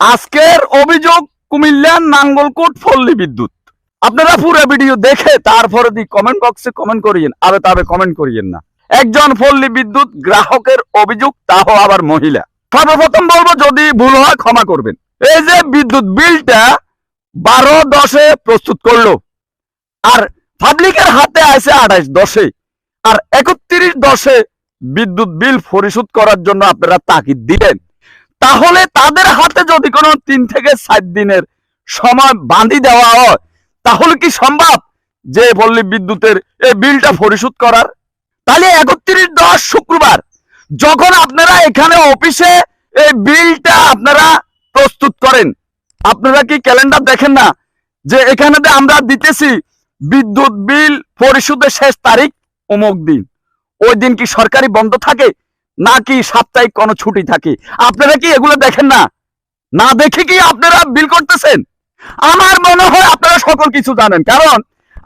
আজকের অভিযোগ কুমিল্লার নাঙ্গলকোট ফল্লি বিদ্যুৎ। আপনারা পুরো ভিডিও দেখে তারপরে দি কমেন্ট বক্সে কমেন্ট করিয়েন আবে তবে কমেন্ট করিয়েন না। একজন ফল্লি বিদ্যুৎ গ্রাহকের অভিযোগ, তাও আবার মহিলা। সর্বপ্রথম বলব, যদি ভুল হয় ক্ষমা করবেন। এই যে বিদ্যুৎ বিলটা বারো দশে প্রস্তুত করল, আর পাবলিকের হাতে আছে আঠাইশ দশে, আর একত্রিশ দশে বিদ্যুৎ বিল পরিশোধ করার জন্য আপনারা তাকিদ দিলেন। তাহলে তাদের হাতে যদি কোনো তিন থেকে সাত দিনের সময় বাঁধি দেওয়া হয়, তাহলে কি সম্ভব যে পল্লী বিদ্যুতের এই বিলটা পরিশোধ করার? তাহলে একত্রিশ দশ শুক্রবার যখন আপনারা এখানে অফিসে এই বিলটা আপনারা প্রস্তুত করেন, আপনারা কি ক্যালেন্ডার দেখেন না যে এখানে আমরা দিতেছি বিদ্যুৎ বিল পরিশোধের শেষ তারিখ, অমুক দিন। ওই দিন কি সরকারি বন্ধ থাকে? নাকি সাপ্তাহিক কোনো ছুটি থাকে? আপনারা কি এগুলো দেখেন না? না দেখে কি আপনারা বিল করতেছেন? আমার মনে হয় আপনারা সকল কিছু জানেন। কারণ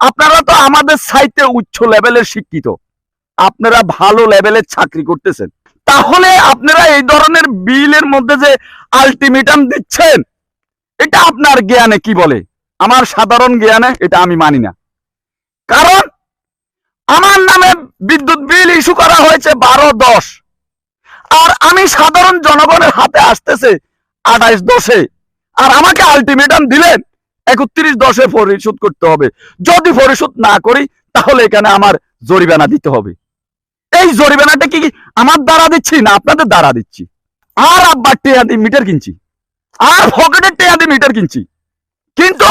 আপনারা তো আমাদের সাইতে উচ্চ লেভেলের শিক্ষিত। আপনারা ভালো লেভেলের চাকরি করতেছেন। তাহলে আপনারা এই ধরনের বিলের মধ্যে যে আলটিমেটাম দিচ্ছেন, এটা আপনার জ্ঞানে কি বলে? আমার সাধারণ জ্ঞানে এটা আমি মানি না। কারণ আমার নামে বিদ্যুৎ বিল ইস্যু করা হয়েছে বারো দশ। আর আমি সাধারণ জনগণের হাতে আসতেছে আঠাইশ দশে। আর আমাকে আলটিমেটাম দিলেন একত্রিশ দশে পরিশোধ করতে হবে। যদি পরিশোধ না করি, তাহলে এখানে আমার জরিমানা দিতে হবে। এই জরিমানাটা কি আমার দ্বারা দিচ্ছি না আপনাদের দ্বারা দিচ্ছি? আর আব্বার টেয়া দিয়ে মিটার কিনছি। আর পকেটের টেয়া দিয়ে মিটার কিনছি। কিন্তু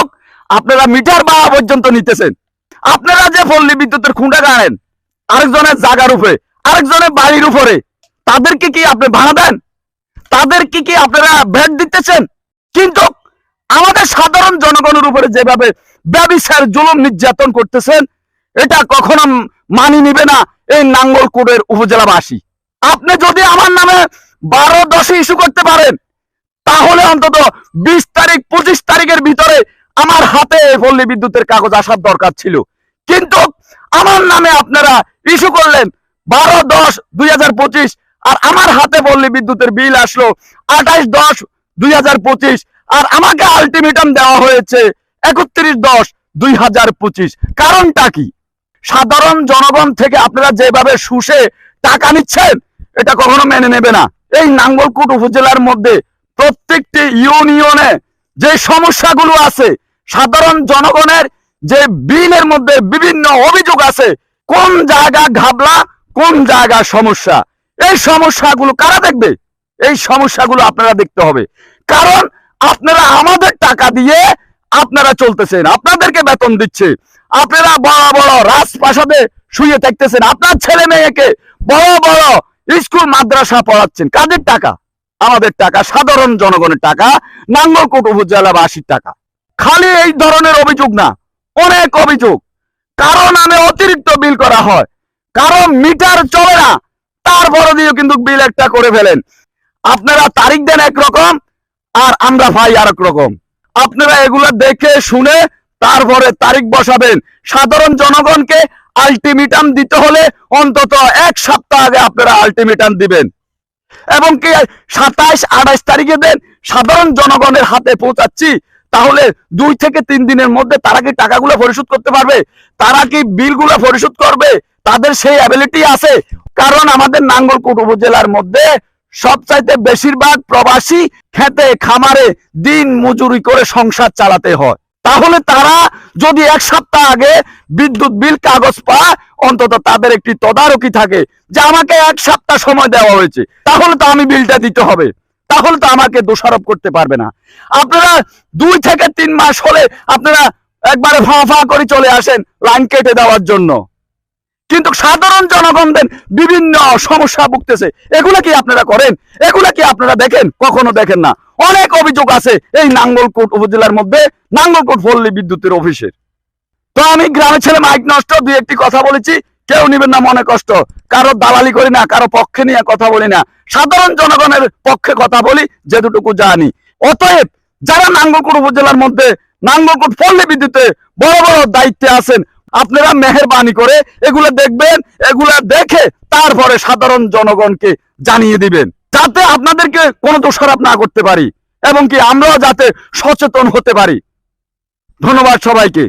আপনারা মিটার বা পর্যন্ত নিতেছেন। আপনারা যে পল্লী বিদ্যুতের খুঁটা গাড়েন আরেকজনের জাগার উপরে, আরেকজনের বাড়ির উপরে তাদেরকে কি আপনি ভাড়া দেন? তাদেরকে কি আপনারা ভ্যাট দিতেছেন? কিন্তু আমাদের সাধারণ জনগণের উপরে যেভাবে ব্যবসার জুলুম নির্যাতন করতেছেন, এটা কখনো মানি নিবে না এই নাঙ্গলকোটের উপজেলাবাসী। আপনি যদি আমার নামে বারো দশে ইস্যু করতে পারেন, তাহলে অন্তত বিশ তারিখ, পঁচিশ তারিখের ভিতরে আমার হাতে পল্লী বিদ্যুতের কাগজ আসার দরকার ছিল। কিন্তু আমার নামে আপনারা ইস্যু করলেন বারো দশ দুই হাজার পঁচিশ আর আমার হাতে পল্লী বিদ্যুতের বিল আসলো আঠাইশ দশ দুই আর আমাকে আলটিমেটাম দেওয়া হয়েছে একত্রিশ দশ দুই কারণটা কি? সাধারণ জনগণ থেকে আপনারা যেভাবে শুষে টাকা নিচ্ছেন, এটা কখনো মেনে নেবে না। এই নাঙ্গলকুট উপজেলার মধ্যে প্রত্যেকটি ইউনিয়নে যে সমস্যাগুলো আছে, সাধারণ জনগণের যে বিলের মধ্যে বিভিন্ন অভিযোগ আছে, কোন জায়গা ঘাবলা, কোন জায়গা সমস্যা। এই সমস্যাগুলো কারা দেখবে? এই সমস্যাগুলো আপনারা দেখতে হবে। কারণ আপনারা আমাদের টাকা দিয়ে আপনারা চলতেছেন, আপনাদেরকে বেতন দিচ্ছে। আপনারা বড় বড় রাজপ্রাসাদে শুয়ে থাকতেছেন, আপনার ছেলে মেয়েকে বড় বড় স্কুল, মাদ্রাসা পড়াচ্ছেন। কাদের টাকা? আমাদের টাকা, সাধারণ জনগণের টাকা, নাঙ্গলকোট উপজেলাবাসীর টাকা। খালি এই ধরনের অভিযোগ না, অনেক অভিযোগ। কারণ আমি অতিরিক্ত বিল করা হয়, কারণ মিটার চলে না। তারপরে দিয়েও কিন্তু বিল একটা করে ফেলেন। আপনারা তারিখ দেন একরকম আর আমরা ভাই আর রকম আপনারা এগুলো দেখে শুনে তারপরে তারিখ বসাবেন। সাধারণ জনগণকে আলটিমেটাম দিতে হলে অন্তত এক সপ্তাহ আগে আপনারা আলটিমেটাম দিবেন। এবং কি সাতাইশ, আঠাইশ তারিখে দেন, সাধারণ জনগণের হাতে পৌঁছাচ্ছি, তাহলে দুই থেকে তিন দিনের মধ্যে তারা কি টাকাগুলো পরিশোধ করতে পারবে? তারা কি বিলগুলো পরিশোধ করবে? তাদের সেই অ্যাবিলিটি আছে। কারণ আমাদের নাঙ্গলকোট উপজেলার মধ্যে সবচাইতে বেশিরভাগ প্রবাসী খেতে, খামারে দিন মজুরি করে সংসার চালাতে হয়। তাহলে তারা যদি এক সপ্তাহ আগে বিদ্যুৎ বিল, কাগজ পায়, অন্তত তাদের একটি তদারকি থাকে যে আমাকে এক সপ্তাহ সময় দেওয়া হয়েছে। তাহলে তো আমি বিলটা দিতে হবে। তাহলে তো আমাকে দোষারোপ করতে পারবে না। আপনারা দুই থেকে তিন মাস হলে আপনারা একবারে ফা ফা করে চলে আসেন লাইন কেটে দেওয়ার জন্য। কিন্তু সাধারণ জনগণদের বিভিন্ন সমস্যা ভুগতেছে। এগুলা কি আপনারা করেন? এগুলা কি আপনারা দেখেন? কখনো দেখেন না। অনেক অভিযোগ আছে এই নাঙ্গলকোট উপজেলার মধ্যে, নাঙ্গলকোট পল্লী বিদ্যুতের অফিসের। তো আমি গ্রামের ছেলে মাইক নষ্ট, দুই একটি কথা বলেছি, কেউ নিবেন না মনে কষ্ট। কারও দালালি করি না, কারও পক্ষে নিয়ে কথা বলি না। সাধারণ জনগণের পক্ষে কথা বলি, যেটুকু জানি। অতএব, যারা নাঙ্গলকোট উপজেলার মধ্যে, নাঙ্গলকোট পল্লী বিদ্যুতে বড় বড় দায়িত্বে আছেন আপনারা মেহরবানি করে এগুলো দেখবেন, এগুলো দেখে তারপরে সাধারণ জনগণকে জানিয়ে দিবেন, যাতে আপনাদেরকে কোনো দোষারোপ না করতে পারি, এবং কি আমরাও যাতে সচেতন হতে পারি। ধন্যবাদ সবাইকে।